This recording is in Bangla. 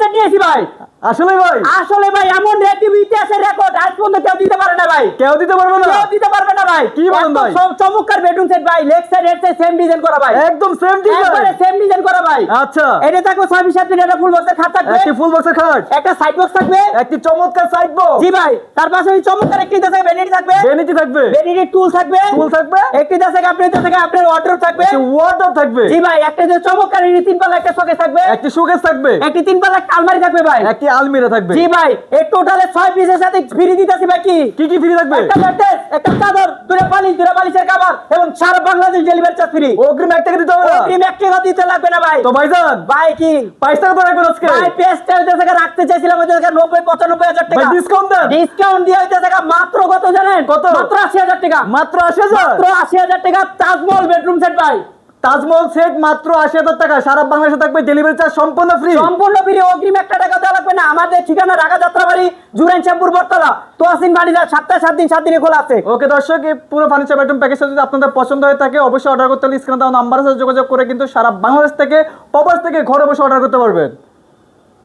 নিয়েছি ভাই। আসলে ভাই? আসলে ভাই এমন ইতিহাসের রেকর্ড আজ পর্যন্ত কেউ দিতে পারে না ভাই। কেউ দিতে পারবে না? কেউ দিতে পারবে না। ভাই কি বলেন ভাই? চ- চমৎকার বেডরুম সেট ভাই leg side head side same design করা ভাই। একদম সেম ডিজাইন একবারে সেম ডিজাইন করা ভাই। আচ্ছা। এটা থাকবে ছয় বিশ সাত মিনিট ফুল বক্সের খাট থাকবে। একটি ফুল বক্সের খাট। একটা সাইড বক্স থাকবে। একটি চমৎকার সাইড বক্স জি ভাই তার পাশে ওই চমৎকার একটি দেশে ভ্যানিটি থাকবে। ভ্যানিটি থাকবে। ভ্যানিটি টুল থাকবে। টুল থাকবে। একটি দেশে আপনার দেশে আপনার অর্ডার থাকবে। একটি ওয়ার্ডরোব থাকবে। জি ভাই একটা যে চমৎকার এই তিন পাল্লা একটা শোকেস থাকবে। একটি শোকেস থাকবে। একটি তিন পাল্লা আলমারি থাকবে ভাই। একটি আলমিরা থাকবে। জি ভাই এই টোটালে ছয় পিসের সাথে ফ্রি দিতেছি ভাই কি? কি ফ্রি থাকবে? একটা ম্যাট্রেস একটা চাদর দুটো পালিশ দুটো পালিশের খাবার এবং সারা বাংলাদেশ ডেলিভারি চার্জ ফ্রি অগ্রিম এক টাকা দিতে হবে অগ্রিম এক টাকা দিতে লাগবে না ভাই। তো ভাইজান ভাই কি? বাইশ টাকা তো রাখবেন আজকে। ভাই পেস্টটা হইতে থেকে রাখতে চাইছিলাম হইতে থেকে নব্বই পঁচানব্বই হাজার টাকা। ডিসকাউন্ট দেন। ডিসকাউন্ট দিয়ে হইতে থেকে মাত্র কত জানেন? কত? মাত্র আশি হাজার টাকা। মাত্র আশি হাজার? মাত্র আশি হাজার টাকা তাজমহল বেডরুম সেট ভাই। তাজমহল সেট মাত্র আশি হাজার টাকা। সারা বাংলাদেশে থাকবে ডেলিভারি চার্জ সম্পূর্ণ ফ্রি সম্পূর্ণ ফ্রি অগ্রিম একটা টাকা দেওয়া লাগবে না। আমাদের ঠিকানা ঢাকা যাত্রাবাড়ি জুরাইন শ্যামপুর বটতলা। তো আসিন বাড়ি যা সাতটা সাত দিন সাত দিনে খোলা আছে। ওকে দর্শক এই পুরো ফার্নিচার বেডরুম প্যাকেজ যদি আপনাদের পছন্দ হয়ে থাকে অবশ্যই অর্ডার করতে হলে স্ক্রিনে দেওয়া নাম্বারের সাথে যোগাযোগ করে কিন্তু সারা বাংলাদেশ থেকে প্রবাস থেকে ঘরে বসে অর্ডার করতে পারবেন।